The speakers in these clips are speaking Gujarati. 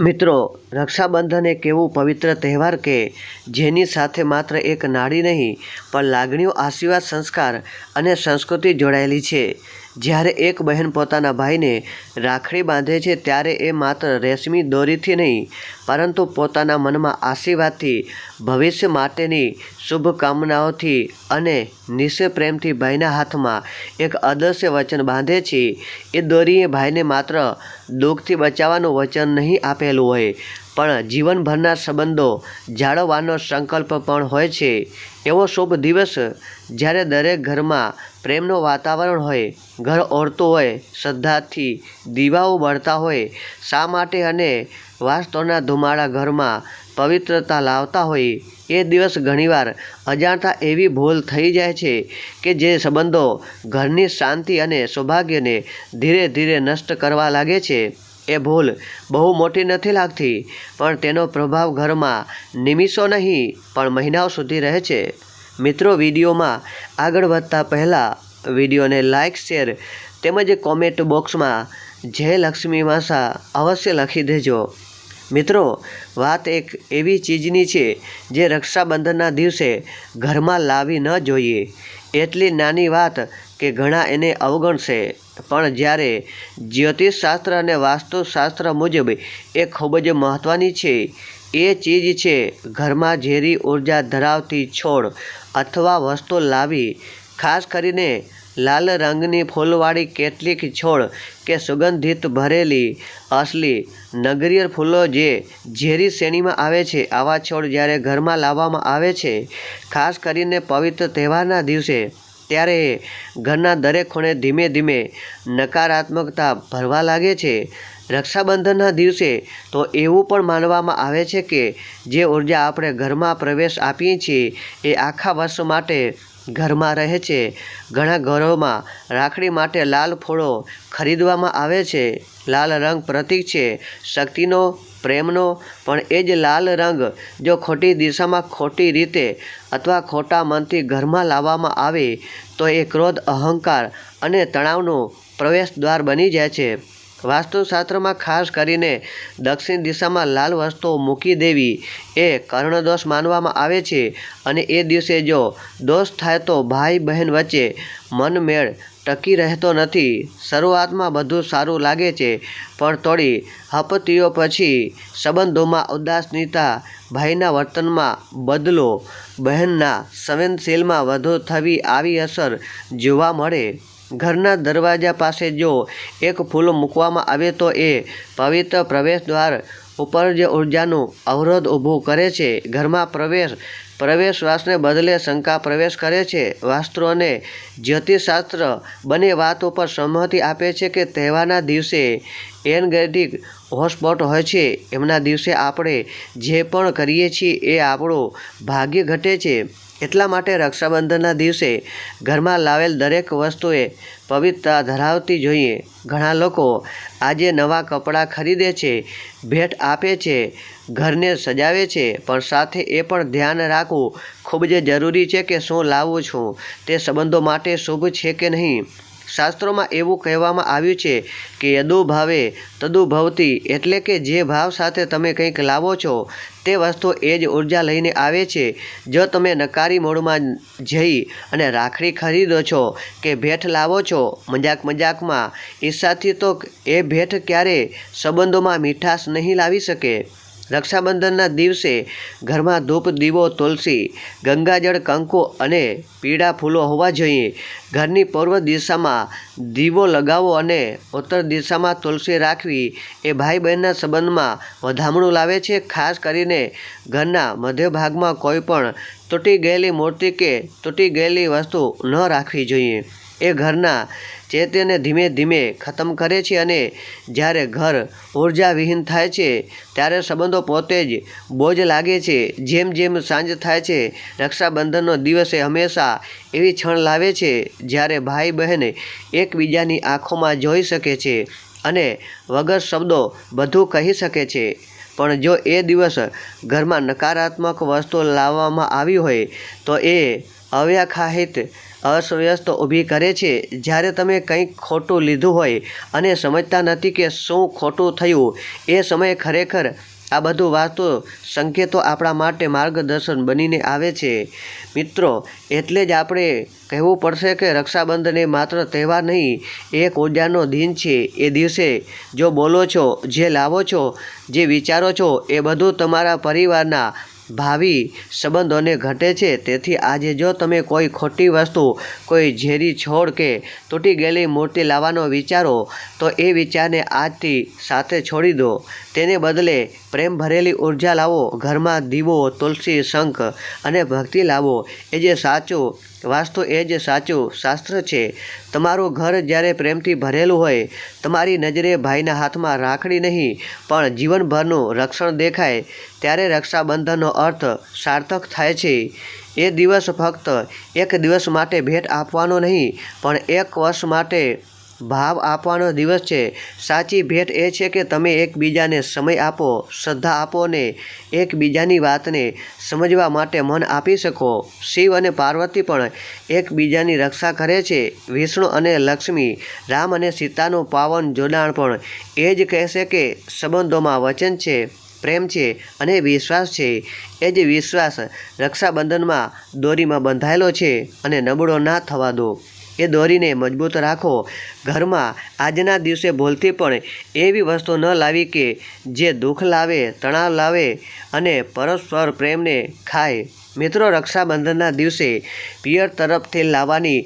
મિત્રો, રક્ષાબંધન એક એવું પવિત્ર તહેવાર કે જેની સાથે માત્ર એક નાડી નહીં, પણ લાગણીઓ, આશીર્વાદ, સંસ્કાર અને સંસ્કૃતિ જોડાયેલી છે. જ્યારે એક બહેન પોતાના ભાઈને રાખડી બાંધે છે, ત્યારે એ માત્ર રેશમી દોરીથી નહીં પરંતુ પોતાના મનમાં આશીર્વાદથી, ભવિષ્ય માટેની શુભકામનાઓથી અને નિશ્ચય પ્રેમથી ભાઈના હાથમાં એક અદશ્ય વચન બાંધે છે. એ દોરીએ ભાઈને માત્ર દુઃખથી બચાવવાનું વચન નહીં આપેલું હોય, પણ જીવનભરના સંબંધો જાળવવાનો સંકલ્પ પણ હોય છે. એવો શુભ દિવસ જ્યારે દરેક ઘરમાં પ્રેમનું વાતાવરણ હોય, ઘર ઓળતું હોય, શ્રદ્ધાથી દીવાઓ બળતા હોય, શા માટે અને વાસ્તવના ધુમાડા ઘરમાં પવિત્રતા લાવતા હોય, એ દિવસ ઘણીવાર અજાણતા એવી ભૂલ થઈ જાય છે કે જે સંબંધો ઘરની શાંતિ અને સૌભાગ્યને ધીરે ધીરે નષ્ટ કરવા લાગે છે. એ ભૂલ બહુ મોટી નથી લાગતી, પણ તેનો પ્રભાવ ઘરમાં નિમિષો નહીં, પણ મહિનાઓ સુધી રહે છે. મિત્રો, વિડીયોમાં આગળ વધતા પહેલાં વિડીયોને લાઇક શેર તેમજ કોમેન્ટ બોક્સમાં જય લક્ષ્મી માસા અવશ્ય લખી દેજો. મિત્રો, વાત એક એવી ચીજની છે જે રક્ષાબંધનના દિવસે ઘરમાં લાવી ન જોઈએ. એટલી નાની વાત કે ઘણા એને અવગણશે. પણ જ્યારે જ્યોતિષશાસ્ત્ર અને વાસ્તુશાસ્ત્ર મુજબ એ ખૂબ જ મહત્ત્વની છે, એ ચીજ છે ઘરમાં ઝેરી ઊર્જા ધરાવતી છોડ અથવા વસ્તુ લાવી, ખાસ કરીને લાલ રંગની ફૂલવાળી કેટલીક છોડ કે સુગંધિત ભરેલી અસલી નગરીય ફૂલો જે ઝેરી શ્રેણીમાં આવે છે, આવા છોડ જ્યારે ઘરમાં લાવવામાં આવે છે, ખાસ કરીને પવિત્ર તહેવારના દિવસે, ત્યારે ઘરના દરેક ખૂણે ધીમે ધીમે નકારાત્મકતા ભરવા લાગે છે. રક્ષાબંધનના દિવસે તો એવું પણ માનવામાં આવે છે કે જે ઊર્જા આપણે ઘરમાં પ્રવેશ આપીએ છીએ, એ આખા વર્ષ માટે ઘરમાં રહે છે. ઘણા ઘરોમાં રાખડી માટે લાલ ફોળો ખરીદવામાં આવે છે. લાલ રંગ પ્રતીક છે. શક્તિનો, પ્રેમનો, પણ એ જ લાલ રંગ જો ખોટી દિશામાં ખોટી રીતે અથવા ખોટા મનથી ઘરમાં લાવવામાં આવે, તો એ ક્રોધ, અહંકાર અને તણાવનું પ્રવેશ દ્વાર બની જાય છે. વાસ્તુશાસ્ત્રમાં ખાસ કરીને દક્ષિણ દિશામાં લાલ વસ્તુઓ મૂકી દેવી એ કર્ણદોષ માનવામાં આવે છે અને એ દિવસે જો દોષ થાય તો ભાઈ બહેન વચ્ચે મનમેળ ટકી રહેતો નથી. શરૂઆતમાં બધું સારું લાગે છે, પણ થોડી હપતીઓ પછી સંબંધોમાં ઉદાસીનતા ભાઈના વર્તનમાં બદલો. બહેનના સંવેદનશીલમાં વધુ થવી આવી અસર જોવા મળે. ઘરના દરવાજા પાસે જો એક ફૂલ મૂકવામાં આવે તો એ પવિત્ર પ્રવેશ દ્વાર ઉપર જે ઉર્જાનું અવરોધ ઊભું કરે છે. ઘરમાં પ્રવેશ, પ્રવેશવાસને બદલે શંકા પ્રવેશ કરે છે. વાસ્ત્રો અને જ્યોતિષશાસ્ત્ર બંને વાત ઉપર સંમતિ આપે છે કે તહેવારના દિવસે એનગેટિક હોટસ્પોટ હોય છે. એમના દિવસે આપણે જે પણ કરીએ છીએ એ આપણું ભાગ્ય ઘટે છે. એટલા માટે રક્ષાબંધનના દિવસે ઘરમાં લાવેલ દરેક વસ્તુએ પવિત્રતા ધરાવતી જોઈએ. ઘણા લોકો આજે નવા કપડાં ખરીદે છે, ભેટ આપે છે, ઘરને સજાવે છે, પણ સાથે એ પણ ધ્યાન રાખવું ખૂબ જ જરૂરી છે કે શું લાવું છું, તે સંબંધો માટે શુભ છે કે નહીં? શાસ્ત્રોમાં એવું કહેવામાં આવ્યું છે કે યદુ ભાવે તદુ ભવતી એટલે કે જે ભાવ સાથે તમે કંઈક લાવો છો તે વસ્તુ એ જ ઊર્જા લઈને આવે છે. જો તમે નકારી મોડમાં જઈ અને રાખડી ખરીદો છો કે ભેટ લાવો છો, મજાક મજાકમાં, ઈર્ષાથી તો એ ભેટ ક્યારે સંબંધોમાં મીઠાશ નહીં લાવી શકે? રક્ષાબંધનના દિવસે ઘરમાં ધૂપ, દીવો, તુલસી, ગંગાજળ, કંકુ અને પીળા ફૂલો હોવા જોઈએ. ઘરની પૂર્વ દિશામાં દીવો લગાવો અને ઉત્તર દિશામાં તુલસી રાખવી એ ભાઈ બહેનના સંબંધમાં વધામણું લાવે છે. ખાસ કરીને ઘરના મધ્ય ભાગમાં કોઈ પણ તૂટી ગયેલી મૂર્તિ કે તૂટી ગયેલી વસ્તુ ન રાખવી જોઈએ. એ ઘરના ચૈત્યને ધીમે ધીમે ખતમ કરે છે અને જ્યારે ઘર ઉર્જાવિહીન થાય છે, ત્યારે સંબંધો પોતે જ બોજ લાગે છે. જેમ જેમ સાંજ થાય છે, રક્ષાબંધનનો દિવસે હંમેશા એવી ક્ષણ લાવે છે જ્યારે ભાઈ બહેન એકબીજાની આંખોમાં જોઈ શકે છે અને વગર શબ્દો બધું કહી શકે છે. પણ જો એ દિવસ ઘરમાં નકારાત્મક વસ્તુ લાવવામાં આવી હોય, તો એ અવ્યાખ્યાયિત અસ્વસ્થ ઊભી કરે છે. જ્યારે તમે કંઈક ખોટું લીધું હોય અને સમજતા નથી કે શું ખોટું થયું, એ સમયે ખરેખર આ બધું વાતો સંકેતો આપણા માટે માર્ગદર્શન બનીને આવે છે. મિત્રો, એટલે જ આપણે કહેવું પડશે કે રક્ષાબંધન એ માત્ર તહેવાર નહીં, એક ઓજાનો દિન છે. એ દિવસે જો બોલો છો, જે લાવો છો, જે વિચારો છો, એ બધું તમારા પરિવારના ભાવિ સંબંધોને ઘટે છે. તેથી આજે જો તમે કોઈ ખોટી વસ્તુ, કોઈ ઝેરી છોડ કે તૂટી ગયેલી મૂર્તિ લાવવાનો વિચારો, તો એ વિચારને આજથી સાથે છોડી દો. તેને બદલે પ્રેમ ભરેલી ઊર્જા લાવો, ઘરમાં દીવો, તુલસી, શંખ અને ભક્તિ લાવો. એ જે સાચું વાસ્તુ એ જ સાચું શાસ્ત્ર છે. તમારું ઘર જ્યારે પ્રેમથી ભરેલું હોય, તમારી નજરે ભાઈના હાથમાં રાખડી નહીં, પણ જીવનભરનું રક્ષણ દેખાય, ત્યારે રક્ષાબંધનનો અર્થ સાર્થક થાય છે. એ દિવસ ફક્ત એક દિવસ માટે ભેટ આપવાનો નહીં, પણ એક વર્ષ માટે ભાવ આપવાનો દિવસ છે. સાચી ભેટ એ છે કે તમે એકબીજાને સમય આપો, શ્રદ્ધા આપો ને એકબીજાની વાતને સમજવા માટે મન આપી શકો. શિવ અને પાર્વતી પણ એકબીજાની રક્ષા કરે છે. વિષ્ણુ અને લક્ષ્મી, રામ અને સીતાનું પાવન જોડાણ પણ એ જ કહેશે કે સંબંધોમાં વચન છે, પ્રેમ છે અને વિશ્વાસ છે. એ જ વિશ્વાસ રક્ષાબંધનમાં દોરીમાં બંધાયેલો છે અને નબળો ના થવા દો. એ દોરીને મજબૂત રાખો. ઘરમાં આજના દિવસે ભૂલથી પણ એવી વસ્તુ ન લાવી કે જે દુઃખ લાવે, તણાવ લાવે અને પરસ્પર પ્રેમને ખાય. મિત્રો, રક્ષાબંધનના દિવસે પિયર તરફથી લાવવાની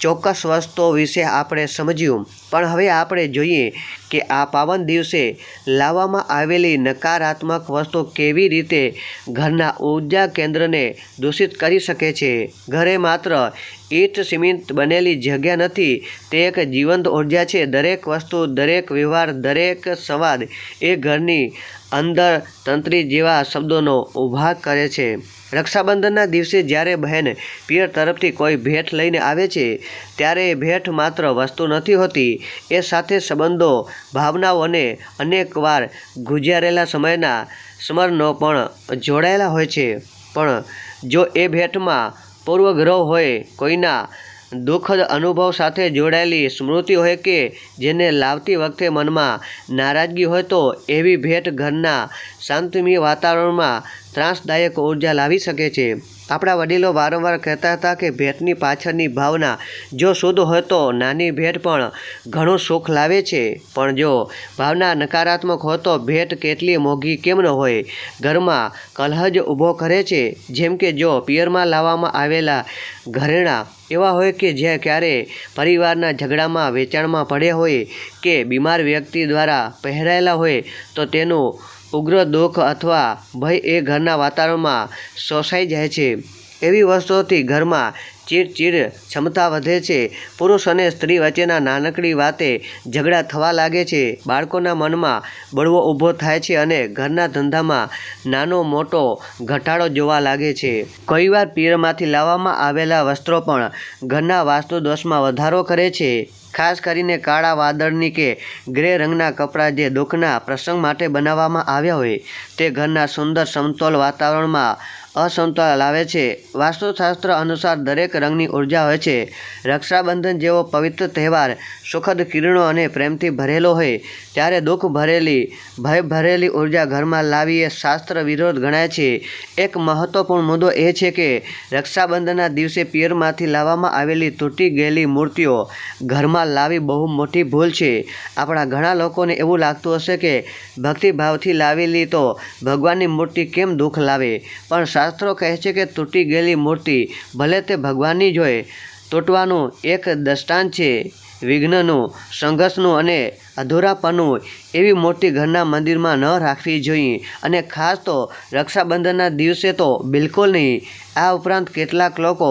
ચોક્કસ વસ્તુઓ વિશે આપણે સમજ્યું. પણ હવે આપણે જોઈએ કે આ પાવન દિવસે લાવવામાં આવેલી નકારાત્મક વસ્તુ કેવી રીતે ઘરના ઊર્જા કેન્દ્રને દૂષિત કરી શકે છે? ઘરે માત્ર ઈંટ સિમેન્ટ બનેલી જગ્યા નથી, તે એક જીવંત ઊર્જા છે. દરેક વસ્તુ, દરેક વ્યવહાર, દરેક સંવાદ એ ઘરની અંદર તંત્રી જેવા શબ્દોનો ઊભા કરે છે. રક્ષાબંધનના દિવસે જ્યારે બહેન પિયર તરફથી કોઈ ભેટ લઈને આવે છે, ત્યારે એ ભેટ માત્ર વસ્તુ નથી હોતી, એ સાથે સંબંધો, ભાવનાઓ અને અનેકવાર ગુજારેલા સમયના સ્મરણો પણ જોડાયેલા હોય છે. પણ જો એ ભેટમાં પૂર્વગ્રહ હોય, કોઈના દુઃખદ અનુભવ સાથે જોડાયેલી સ્મૃતિ હોય કે જેને લાવતી વખતે મનમાં નારાજગી હોય તો એવી ભેટ ઘરના શાંતિમય વાતાવરણમાં ત્રાસદાયક ઊર્જા લાવી શકે છે. આપણા વડીલો વારંવાર કહેતા હતા કે ભેટની પાછળની ભાવના જો શુદ્ધ હોય તો નાની ભેટ પણ ઘણું સુખ લાવે છે. પણ જો ભાવના નકારાત્મક હોય તો ભેટ કેટલી મોંઘી કેમ ન હોય? ઘરમાં કલહ જ ઊભો કરે છે. જેમ કે જો પિયરમાં લાવવામાં આવેલા ઘરેણાં એવા હોય કે જે ક્યારે પરિવારના ઝઘડામાં વેચાણમાં પડ્યા હોય કે બીમાર વ્યક્તિ દ્વારા પહેરાયેલા હોય તો તેનું ઉગ્ર દુઃખ અથવા ભય એ ઘરના વાતાવરણમાં શોષાઈ જાય છે. એવી વસ્તુઓથી ઘરમાં ચીડચીડ ક્ષમતા વધે છે. પુરુષ અને સ્ત્રી વચ્ચેના નાનકડી વાતે ઝઘડા થવા લાગે છે. બાળકોના મનમાં બળવો ઊભો થાય છે અને ઘરના ધંધામાં નાનો મોટો ઘટાડો જોવા લાગે છે. કોઈવાર પિયરમાંથી લાવવામાં આવેલા વસ્ત્રો પણ ઘરના વાસ્તુ દોષમાં વધારો કરે છે. ખાસ કરીને કાળા વાદળની કે ગ્રે રંગના કપડાં જે દુઃખના પ્રસંગ માટે બનાવવામાં આવ્યા હોય, તે ઘરના સુંદર સમતોલ વાતાવરણમાં અસમતોલ લાવે છે. વાસ્તુશાસ્ત્ર અનુસાર દરેક રંગની ઊર્જા હોય છે. રક્ષાબંધન જેવો પવિત્ર તહેવાર સુખદ કિરણો અને પ્રેમથી ભરેલો હોય, ત્યારે દુઃખ ભરેલી, ભય ભરેલી ઊર્જા ઘરમાં લાવી એ શાસ્ત્ર વિરોધ ગણાય છે. એક મહત્વપૂર્ણ મુદ્દો એ છે કે, રક્ષાબંધનના દિવસે પિયરમાંથી લાવવામાં આવેલી તૂટી ગયેલી મૂર્તિઓ ઘરમાં લાવી બહુ મોટી ભૂલ છે. આપણા ઘણા લોકોને એવું લાગતું હશે કે, ભક્તિભાવથી લાવેલી તો ભગવાનની મૂર્તિ કેમ દુઃખ લાવે? પણ શાસ્ત્રો કહે છે કે તૂટી ગયેલી મૂર્તિ ભલે તે ભગવાનની જ હોય, તૂટવાનું એક દ્રષ્ટાંત છે. વિઘ્નનું, સંઘર્ષનું અને અધૂરાપણું એવી મોટી ઘરના મંદિરમાં ન રાખવી જોઈએ અને ખાસ તો રક્ષાબંધનના દિવસે તો બિલકુલ નહીં. આ ઉપરાંત કેટલાક લોકો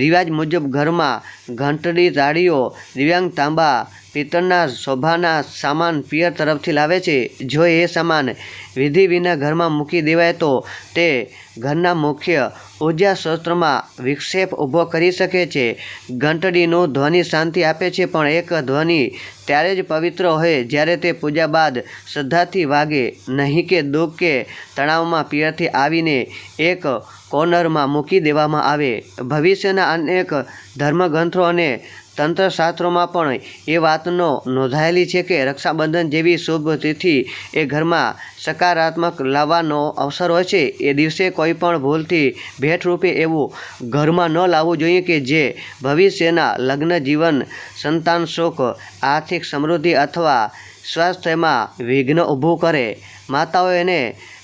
રિવાજ મુજબ ઘરમાં ઘંટડી, તાળીઓ, દિવ્યાંગ તાંબા, પિત્તળના શોભાના સામાન પિયર તરફથી લાવે છે. જો એ સામાન વિધિ વિના ઘરમાં મૂકી દેવાય તો તે ઘરના મુખ્ય ઊર્જા સ્ત્રોતમાં વિક્ષેપ ઊભો કરી શકે છે. ઘંટડીનું ધ્વનિ શાંતિ આપે છે, પણ એક ધ્વનિ ત્યારે જ પવિત્ર હોય જ્યારે તે પૂજા બાદ શ્રદ્ધાથી વાગે, નહીં કે દુઃખ કે તણાવમાં પિયરથી આવીને એક કોર્નરમાં મૂકી દેવામાં આવે. ભવિષ્યના અનેક ધર્મગ્રંથો અને તંત્રશાસ્ત્રોમાં પણ એ વાતનો નોંધાયેલી છે કે રક્ષાબંધન જેવી શુભ તિથિ એ ઘરમાં સકારાત્મક લાવવાનો અવસર હોય છે. એ દિવસે કોઈ પણ ભૂલથી ભેટરૂપે એવું ઘરમાં ન લાવવું જોઈએ કે જે ભવિષ્યના લગ્ન, જીવન, સંતાન, સુખ, આર્થિક સમૃદ્ધિ અથવા સ્વાસ્થ્યમાં વિઘ્ન ઊભું કરે. માતાઓ એને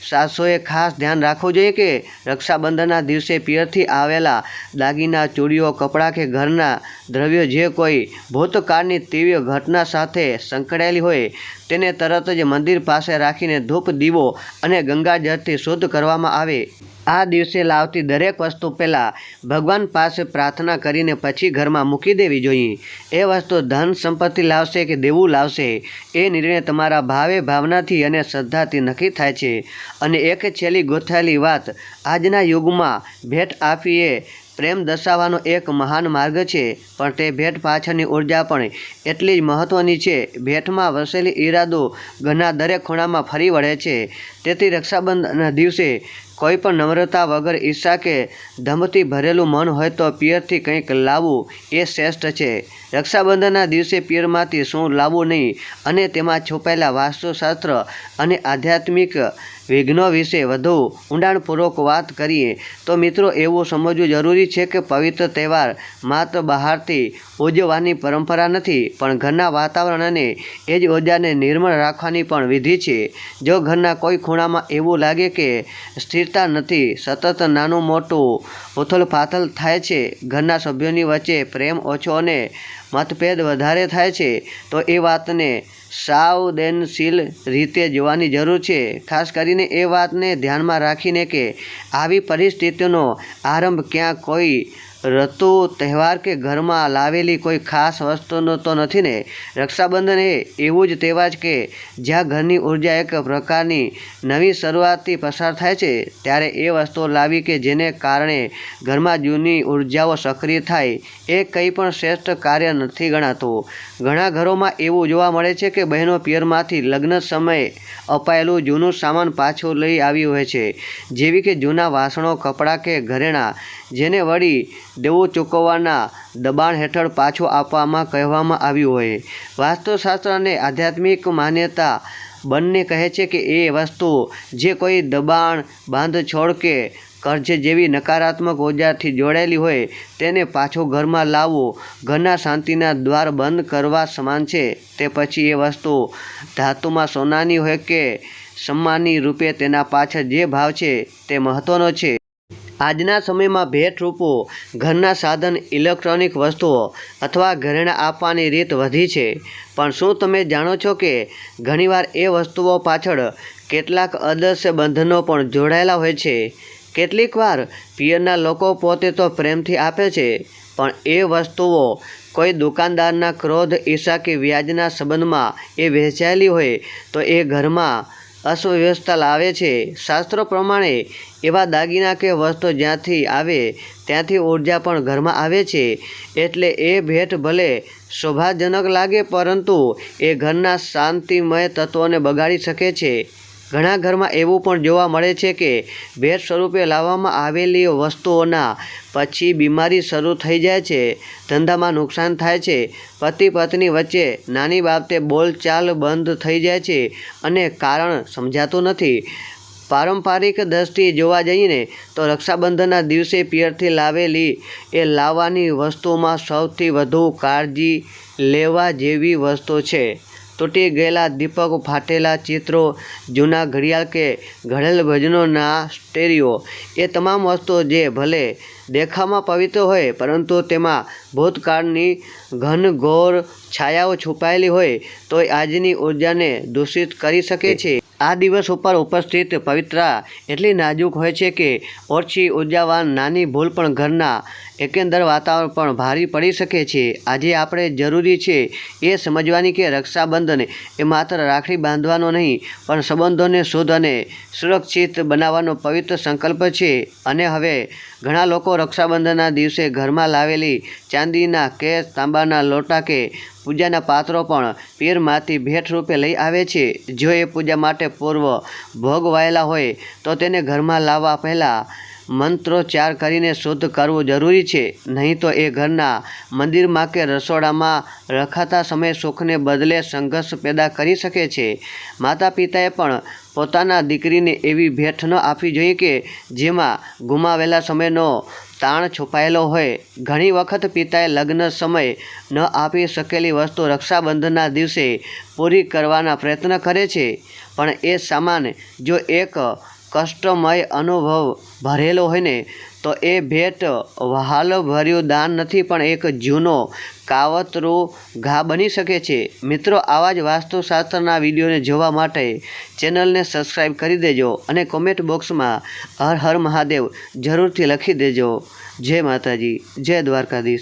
સાસુએ ખાસ ધ્યાન રાખવું જોઈએ કે રક્ષાબંધનના દિવસે પિયરથી આવેલા દાગીના, ચૂડીઓ, કપડાં કે ઘરના દ્રવ્યો જે કોઈ ભૂતકાળની તીવ્ર ઘટના સાથે સંકળાયેલી હોય તેને તરત જ મંદિર પાસે રાખીને ધૂપ, દીવો અને ગંગાજળથી શુદ્ધ કરવામાં આવે. આ દિવસે લાવતી દરેક વસ્તુ પહેલાં ભગવાન પાસે પ્રાર્થના કરીને પછી ઘરમાં મૂકી દેવી જોઈએ. એ વસ્તુ ધન સંપત્તિ લાવશે કે દેવું લાવશે, એ નિર્ણય તમારા ભાવે ભાવનાથી અને શ્રદ્ધાથી નક્કી થાય છે. અને એક છેલ્લી ગોથાયેલી વાત, આજના યુગમાં ભેટ આપી એ પ્રેમ દર્શાવવાનો એક મહાન માર્ગ છે. પણ તે ભેટ પાછળની ઊર્જા પણ એટલી જ મહત્ત્વની છે. ભેટમાં વસેલી ઈરાદો ઘરના દરેક ખૂણામાં ફરી વળે છે. તેથી રક્ષાબંધનના દિવસે કોઈ પણ નમ્રતા વગર ઈર્ષા કે ધમથી ભરેલું મન હોય તો પિયરથી કંઈક લાવવું એ શ્રેષ્ઠ છે. રક્ષાબંધનના દિવસે પીરમાંથી શું લાવવું નહીં અને તેમાં છુપાયેલા વાસ્તુશાસ્ત્ર અને આધ્યાત્મિક વિઘ્નો વિશે વધુ ઊંડાણપૂર્વક વાત કરીએ, તો મિત્રો, એવું સમજવું જરૂરી છે કે પવિત્ર તહેવાર માત્ર બહારથી ઉજવવાની પરંપરા નથી, પણ ઘરના વાતાવરણ અને એ જ ઉર્જાને નિર્મળ રાખવાની પણ વિધિ છે. જો ઘરના કોઈ ખૂણામાં એવું લાગે કે સ્થિરતા નથી, સતત નાનું મોટું ઉથલફાથલ થાય છે, ઘરના સભ્યોની વચ્ચે પ્રેમ ઓછો અને મતભેદ વધારે થાય છે, તો એ વાતને સાવદનશીલ રીતે જોવાની જરૂર છે. ખાસ કરીને એ વાતને ધ્યાનમાં રાખીને કે આવી પરિસ્થિતિનો આરંભ ક્યાં કોઈ ઋતુ તહેવાર કે ઘરમાં લાવેલી કોઈ ખાસ વસ્તુનો તો નથી ને? રક્ષાબંધન એ એવું જ તહેવાર કે જ્યાં ઘરની ઊર્જા એક પ્રકારની નવી શરૂઆતથી પસાર થાય છે, ત્યારે એ વસ્તુઓ લાવી કે જેને કારણે ઘરમાં જૂની ઉર્જાઓ સક્રિય થાય, એ કંઈ પણ શ્રેષ્ઠ કાર્ય નથી ગણાતું. ઘણા ઘરોમાં એવું જોવા મળે છે કે બહેનો પિયરમાંથી લગ્ન સમયે અપાયેલું જૂનું સામાન પાછું લઈ આવ્યું હોય છે, જેવી કે જૂના વાસણો, કપડાં કે ઘરેણાં, જેને વળી દેવું ચૂકવવાના દબાણ હેઠળ પાછું આપવામાં કહેવામાં આવ્યું હોય. વાસ્તુશાસ્ત્ર અને આધ્યાત્મિક માન્યતા બંને કહે છે કે એ વસ્તુ જે કોઈ દબાણ, બાંધછોડ કે કર્જ જેવી નકારાત્મક ઓજારથી જોડાયેલી હોય, તેને પાછું ઘરમાં લાવવું, ઘરના શાંતિના દ્વાર બંધ કરવા સમાન છે. તે પછી એ વસ્તુ ધાતુમાં સોનાની હોય કે સમ્માની રૂપે તેના પાછળ જે ભાવ છે તે મહત્ત્વનો છે. આજના સમયમાં ભેટ રૂપો, ઘરના સાધન, ઇલેક્ટ્રોનિક વસ્તુઓ અથવા ઘરેણાં આપવાની રીત વધી છે. પણ શું તમે જાણો છો કે ઘણીવાર એ વસ્તુઓ પાછળ કેટલાક અદૃશ્ય બંધનો પણ જોડાયેલા હોય છે? કેટલીક વાર પિયરના લોકો પોતે તો પ્રેમથી આપે છે, પણ એ વસ્તુઓ કોઈ દુકાનદારના ક્રોધ, ઈર્ષા કે વ્યાજના સંબંધમાં એ વહેંચાયેલી હોય તો એ ઘરમાં અસ્વવ્યવસ્થા લાવે છે. શાસ્ત્રો પ્રમાણે એવા દાગીના કે વસ્તુ જ્યાંથી આવે, ત્યાંથી ઊર્જા પણ ઘરમાં આવે છે. એટલે એ ભેટ ભલે શોભાજનક લાગે, પરંતુ એ ઘરના શાંતિમય તત્વોને બગાડી શકે છે. ઘણા ઘરમાં એવું પણ જોવા મળે છે કે ભેટ સ્વરૂપે લાવવામાં આવેલી વસ્તુઓના પછી બીમારી શરૂ થઈ જાય છે, ધંધામાં નુકસાન થાય છે, પતિ પત્ની વચ્ચે નાની બાબતે બોલચાલ બંધ થઈ જાય છે અને કારણ સમજાતું નથી. પારંપરિક દ્રષ્ટિએ જોવા જઈને તો રક્ષાબંધનના દિવસે પિયરથી લાવેલી એ લાવવાની વસ્તુમાં સૌથી વધુ કાળજી લેવા જેવી વસ્તુ છે. તૂટી ગયેલા દીપક, ફાટેલા ચિત્રો, જૂના ઘડિયાળ કે ઘડેલ ભજનોના સ્ટેરિયો. એ તમામ વસ્તુઓ જે ભલે દેખામાં પવિત્ર હોય, પરંતુ તેમાં ભૂતકાળની ઘનઘોર છાયાઓ છુપાયેલી હોય તો આજની ઉર્જાને દૂષિત કરી શકે છે. આ દિવસ ઉપર ઉપસ્થિત પવિત્રા એટલી નાજુક હોય છે કે ઓછી ઉર્જાવાન નાની ભૂલ પણ ઘરના એકંદર વાતાવરણ પણ ભારે પડી શકે છે. આજે આપણે જરૂરી છે એ સમજવાની કે રક્ષાબંધન એ માત્ર રાખડી બાંધવાનો નહીં, પણ સંબંધોને શુદ્ધ અને સુરક્ષિત બનાવવાનો પવિત્ર સંકલ્પ છે. અને હવે ઘણા લોકો રક્ષાબંધનના દિવસે ઘરમાં લાવેલી ચાંદીના કે તાંબાના લોટા કે પૂજાના પાત્રો પણ પીરમાંથી ભેટ રૂપે લઈ આવે છે. જો એ પૂજા માટે પૂર્વ ભોગવાયેલા હોય, તો તેને ઘરમાં લાવવા પહેલાં મંત્રોચ્ચાર કરીને શુદ્ધ કરવું જરૂરી છે. નહીં તો એ ઘરના મંદિરમાં કે રસોડામાં રખાતા સમયે સુખને બદલે સંઘર્ષ પેદા કરી શકે છે. માતા પિતાએ પણ પોતાના દીકરીને એવી ભેટ ન આપવી જોઈએ કે જેમાં ગુમાવેલા સમયનો તાણ છુપાયેલો હોય. ઘણી વખત પિતાએ લગ્ન સમયે ન આપી શકેલી વસ્તુ રક્ષાબંધનના દિવસે પૂરી કરવાના પ્રયત્ન કરે છે. પણ એ સામાન જો એક કષ્ટમય અનુભવ ભરેલો હોય ને, તો એ ભેટ વહાલભર્યું દાન નથી, પણ એક જૂનો કાવતરું ઘા બની શકે છે. મિત્રો, આવા જ વાસ્તુશાસ્ત્રના વિડીયોને જોવા માટે ચેનલને સબસ્ક્રાઈબ કરી દેજો અને કોમેન્ટ બોક્સમાં હર હર મહાદેવ જરૂરથી લખી દેજો. જય માતાજી, જય દ્વારકાધીશ.